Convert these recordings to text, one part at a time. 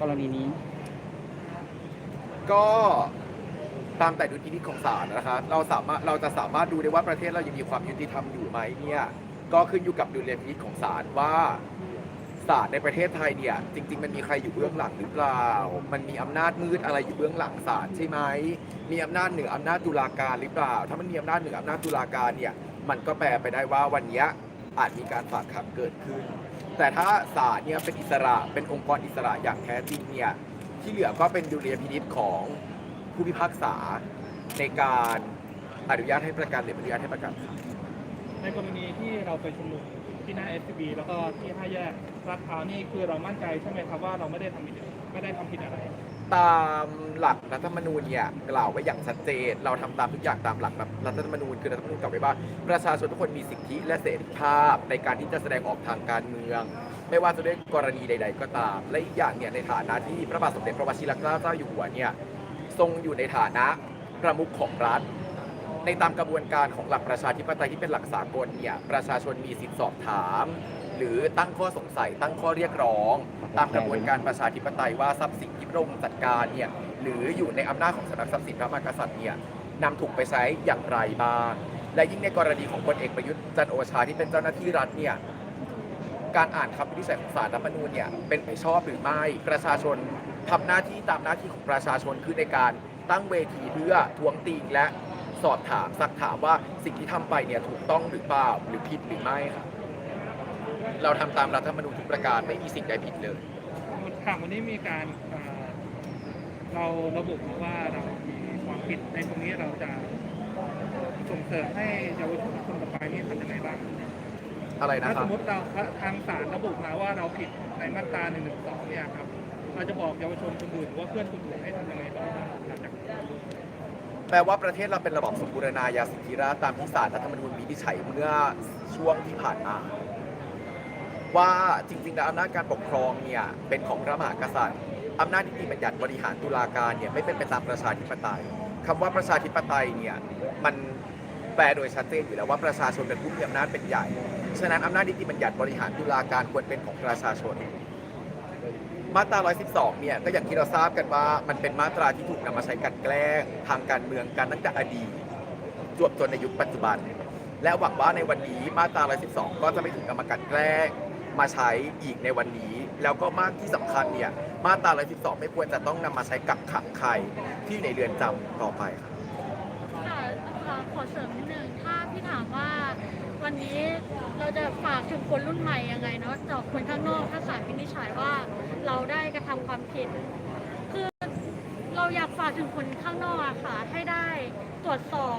กรณีนี้ ก็ตามแต่ดุลพินิจของศาลนะคะเราสามารถเราจะสามารถดูได้ว่าประเทศเรายังมีความยุติธรรมอยู่ไหมเนี่ยก็ขึ้นอยู่กับดุลพินิจของศาลว่าศาลในประเทศไทยเนี่ยจริง ๆ มันมีใครอยู่เบื้องหลังหรือเปล่า มันมีอำนาจมืดอะไรอยู่เบื้องหลังศาลใช่ไหมมีอำนาจเหนืออำนาจตุลาการหรือเปล่า ถ้ามันมีอำนาจเหนืออำนาจตุลาการเนี่ยมันก็แปลไปได้ว่าวันนี้อาจมีการฝากขังเกิดขึ้น แต่ถ้าศาลเนี่ยเป็นอิสระเป็นองค์กรอิสระอย่างแท้จริงเนี่ยที่เหลือก็เป็นดุลยพินิษของผู้พิพากษาในการอนุญาตให้ประกันหรือไม่อนุญาตให้ประกันครับในกรณีที่เราไปชุมนุมที่หน้า SCB แล้วก็ที่ห้าแยกลาดพร้าวนี่คือเรามั่นใจใช่ไหมครับว่าเราไม่ได้ทำผิดไม่ได้ทำผิดอะไร ตามหลักรัฐธรรมนูญเนี่ยกล่าวไว้อย่างชัดเจน เราทำตามทุกอย่างตามหลักแบบรัฐธรรมนูญคือรัฐธรรมนูญกล่าวไว้ว่าประชาชนทุกคนมีสิทธิและเสรีภาพในการที่จะแสดงออกทางการเมือง ไม่ว่าจะด้วยกรณีใด ๆ ก็ตาม และอีกอย่างเนี่ยในฐานะที่พระบาทสมเด็จพระวชิรเกล้าเจ้าอยู่หัวเนี่ยทรงอยู่ในฐานะประมุขของรัฐ ในตามกระบวนการของหลักประชาธิปไตยที่เป็นหลักสากลเนี่ยประชาชนมีสิทธิสอบถาม หรือตั้งข้อสงสัย ตั้งข้อเรียกร้อง ตามกระบวนการประชาธิปไตยว่าทรัพย์สินที่พระองค์จัดการเนี่ยหรืออยู่ในอำนาจของสำนักทรัพย์สินพระมหากษัตริย์เนี่ยนำถูกไปใช้อย่างไรบ้าง และยิ่งในกรณีของพลเอกประยุทธ์จันโอชาที่เป็นเจ้าหน้าที่รัฐเนี่ยการอ่านคำวินิจฉัยของศาลรัฐธรรมนูญเนี่ยเป็นไปชอบหรือไม่ประชาชนทำหน้าที่ตามหน้าที่ของประชาชนคือในการตั้งเวทีเพื่อทวงติงและสอบถามซักถามว่าสิ่งที่ทำไปเนี่ยถูกต้องหรือเปล่าหรือผิดหรือไม่ครับ เราทำตามรัฐธรรมนูญทุกประการไม่มีสิ่งใดผิดเลยค่ะวันนี้มีการเอ่อเราระบุมาว่าเรามีความผิดในตรงนี้เราจะส่งเสริมให้เยาวชนคนต่อไปนี่ทำยังไงบ้างอะไรนะถ้าคสรับมมติเราทางศาลระบุมาว่าเราผิดในมาตรา1นึเนี่ยครับเราจะบอกเยาวชนคนอื่นหรือว่าเพื่อนคนอื่นให้ทำยังไงบ้างหลังจากนี้แปลว่าประเทศเราเป็นระบอบสมบูรณาญาสิทธิราชย์ตามที่ศาลรัฐธรรมนูญวินิจฉัยเมื่อช่วงที่ผ่านมา ว่าจริงๆแล้วอำนาจการปกครองเนี่ยเป็นของพระมหากษัตริย์อำนาจนิติบัญญัติบริหารตุลาการเนี่ยไม่เป็นไปตามประชาธิปไตยคำว่าประชาธิปไตยเนี่ยมันแปลโดยชัดเจนอยู่แล้วว่าประชาชนเป็นผู้มีอำนาจเป็นใหญ่ ฉะนั้นอำนาจนิติบัญญัติบริหารตุลาการควรเป็นของประชาชน มาตรา 112 เนี่ยก็อย่างที่เราทราบกันว่ามันเป็นมาตราที่ถูกนำมาใช้กันแกล้งทางการเมืองกันตั้งแต่อดีตจวบจนในยุคปัจจุบัน และหวังว่าในวันนี้มาตรา 112 ก็จะไม่ถูกนำมากันแกล้ง มาใช้อีกในวันนี้ แล้วก็มากที่สำคัญเนี่ยมาตรา112 ไม่ควรจะต้องนำมาใช้กักขังใครที่อยู่ในเรือนจำต่อไปครับค่ะขอเสริมนิดนึงถ้าพี่ถามว่าวันนี้เราจะฝากถึงคนรุ่นใหม่ยังไงเนาะต่อคนข้างนอกถ้าศาลวินิจฉัยว่าเราได้กระทำความผิดคือเราอยากฝากถึงคนข้างนอกอะค่ะให้ได้ตรวจสอบ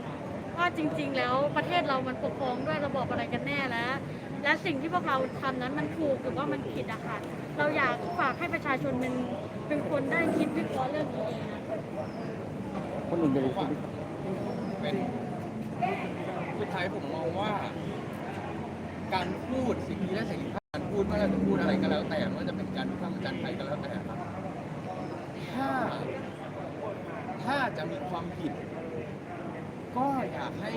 ว่าจริง ๆ แล้วประเทศเรามันปกครองด้วยระบอบอะไรกันแน่แล้ว และสิ่งที่พวกเราทำนั้นมันถูกหรือว่ามันผิดอะค่ะเราอยากฝากให้ประชาชนเป็นเป็นคนได้คิดวิเคราะห์เรื่องนี้เองอะคนอื่นจะรู้ไหมเป็นสุดท้ายผมมองว่า การพูดสิ่งที่และเสรีภาพการพูดไม่ว่าเรจะพูดอะไรก็แล้วแต่ไม่ว่าจะเป็นการพากษ์วิจารณ์ใครก็แล้วแต่ครับถ้าถ้าจะมีความผิด ก็อยากให้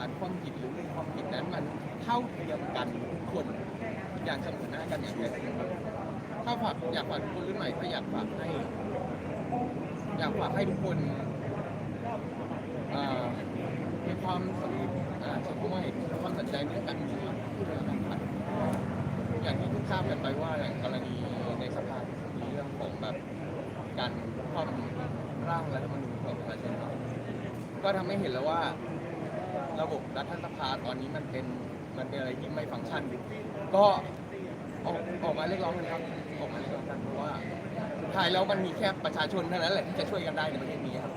านความผิดหรือมูลความผิดนั้นมันเท่าเทียมกันทุกคนอย่างเสมอหน้ากันอย่างแท้จริงครับถ้าฝากอยากฝากทุกคนรุ่นใหม่ก็อยากฝากให้ อยากฝากให้ทุกคนมีความสนใช้คำว่ามีความสนใจเรื่องการเมืองอย่างที่ทุกทราบกันไปว่าอย่างกรณีในสภามีเรื่องของแบบการความร่างรัฐธรรมนูญของประชาชนก็ทำให้เห็นแล้วว่า ระบบรัฐสภาตอนนี้มันเป็นมันเป็นอะไรที่ไม่ฟังก์ชันก็ออกออกมาเรียกร้องกันครับออกมาเรียกร้องกันเพราะว่าสุดท้ายแล้วมันมีแค่ประชาชนเท่านั้นแหละที่จะช่วยกันได้ในประเทศนี้ครับ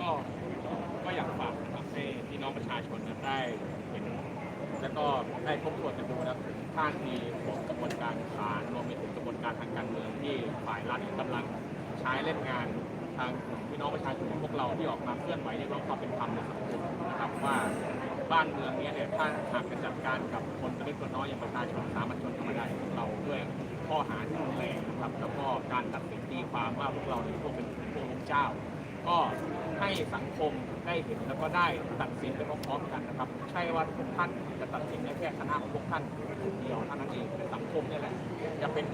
ก็ก็อยากฝากนะครับให้พี่น้องประชาชนนั้นได้เห็นแล้วก็ได้ทบทวนกันดูนะครับท่าทีของกระบวนการศาลรวมไปถึงกระบวนการทางการเมืองที่ฝ่ายรัฐกำลังใช้เล่นงานางกลุ่มพี่น้องประชาชนพวกเราที่ออกมาเคลื่อนไหวเรียกร้องความเป็นธรรมในสังคมนะครับว่าบ้านเมืองนี้เนี่ยถ้าหากจะจัดการกับคนตัวเล็กตัวน้อยอย่างประชาชนสามัญชนธรรมดาอย่างพวกเราด้วยข้อหาที่รุนแรงนะครับแล้วก็การตัดสินตีความว่าพวกเราเป็นพวกเป็นพวกลูกเจ้า ก็ให้สังคมได้เห็นแล้วก็ได้ตัดสินไปพร้อมๆกันนะครับ ใช่ว่าทุกท่านจะตัดสินได้แค่คณะของพวกท่านคนเดียวเท่านั้นเองแต่สังคมนี่แหละจะเป็น